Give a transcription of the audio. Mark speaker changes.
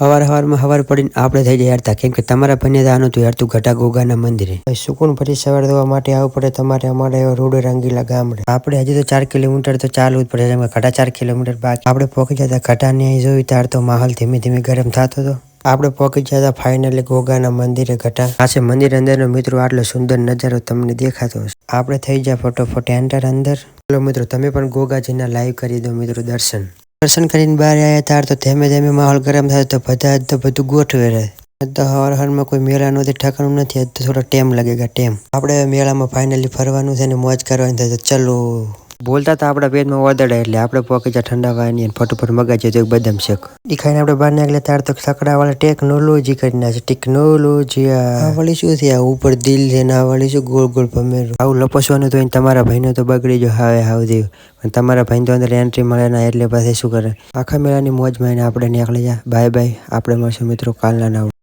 Speaker 1: હવાર હવારમાં હવાર પડીને આપણે થઈ જાય યારતા. કેમ કે તમારા ભાઈને આનું હતું યાર તું ઘટા ગોગાના મંદિરે. સુકૂન ભરી સવાર થવા માટે આવવું પડે તમારે અમારે એવા રોડ રંગીલા ગામડે. આપણે હજી તો ચાર કિલોમીટર તો ચાલવું જ પડે ઘટા ચાર કિલોમીટર બાકી. આપણે પહોંચી જતા ઘટાને અહીં જોયું ત્યાર તો માહોલ ધીમે ધીમે ગરમ થતો હતો. આપણે પહોંચી જતા ફાઇનલી ગોગાના મંદિરે ઘટા. પાસે મંદિર અંદરનો મિત્રો આટલો સુંદર નજારો તમને દેખાતો હશે. આપણે થઈ જાય ફટોફટ એન્ટર અંદર. ચલો મિત્રો તમે પણ ગોગાજીના લાઈવ કરી દો મિત્રો દર્શન. દર્શન કરીને બહાર આવ્યા ત્યાર તો ધીમે ધીમે માહોલ ગરમ થાય તો બધા તો બધું ગોઠવે રહે. તો હર હરમાં કોઈ મેળા નથી ઠકાણું નથી તો થોડો ટેમ લાગેગા ટેમ આપણે મેળામાં ફાઇનલી ફરવાનું છે ને મોજ કરવાની થાય તો ચલો. બોલતા હતા આપણા પેટમાં ઓદડા એટલે આપણે પોકી જા ઠંડા પાણી અને ફટોફટ મગાજી તો એક બદામ શેક. ઈ ખાઈને આપણે બહાર નીકળ્યા ત્યાર તો સકડા વાળા ટેકનોલોજી કરી નાખે ટેકનોલોજી આ. વળી શું છે? ઉપર દિલ છે ને આ વળી શું ગોળ ગોળ ભમેરું? આવું લપસવાનું તો તમારા ભાઈનો તો બગડી જો હાવે હાવ દેવ પણ તમારા ભાઈને તો અંદર એન્ટ્રી મળે ના એટલે પાસે શું કરે? આખા મેળાની મોજ માઈને આપણે નીકળી જા. બાય બાય આપણે મળશું મિત્રો કાલના નવ.